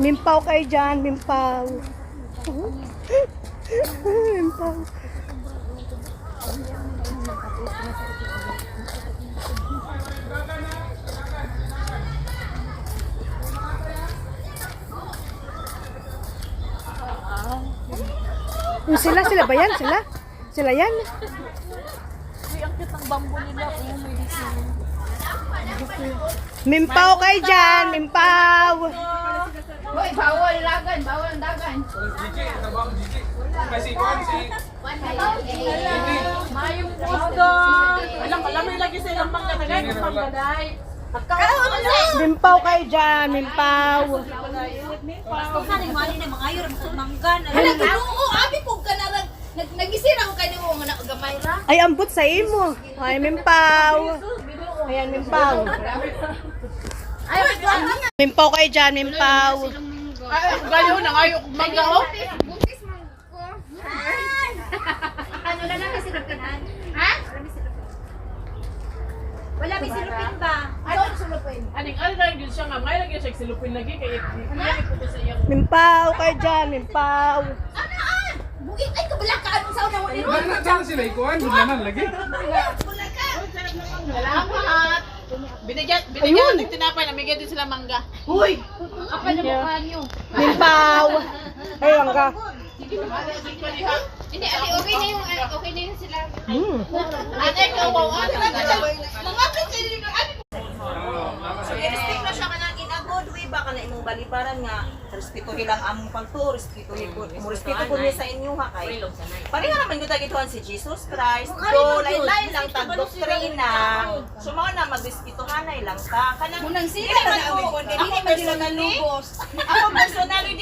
Mimpaw kayo dyan, mimpaw. mimpaw. Yung sila, sila ba yan? Sila? Sila yan? Mimpaw kayo dyan, mimpaw. Lagan, bawal dagan. Kasi kung si Mayong. Alam, alam mo lagi silang mga tagay, mga gaday. Mimpaw kayo dyan, mimpaw. Kaning mali na mga ayor manggan. Hala, ginoo, abi ko ka na lang. Nagisira ko kayo mo nga gamay ra. Ay, ambot sa imo. Ay, mimpaw. Ayan, mimpaw. Ay. Mimpaw kayo dyan, mimpaw. Ay, gayo na ngayon mangga oh. Buntis man ko. Ano na lang silupin? Ha? Wala may silupin ba? Ano ang sulupin? Aning ano lang yun siya nga, ngayon lang yun siya silupin lagi kay Iya ko to sa iya. Mimpaw kayo dyan, mimpaw. Ano ah? Bugit ay kabala ka anong sauna mo ni Ron? Dana dana sila ikuan, dana lagi. Bula ka. Salamat. Binigyan, binigyan ng namigay din sila mangga. Uy, kapal na mukha niyo. Mimpaw. Ay, langga. Hindi, ali, okay na yung, okay na yung sila. Hmm. Ate, kawaw, ate. Mga kasi din ano So, i-respect na siya ka na in a good way ba ka na imong baliparan nga respetuhin lang among pagto, respetuhin ko, mo respeto ko niya sa inyo ha kay. Pareha naman ko tagituhan si Jesus Christ. Do lain-lain lang tag doktrina. So na magrespetuhan na lang ta. Kanang Munang sila Dili man na ko, kon, kay ako dili man sila personally, nalubos. ako personally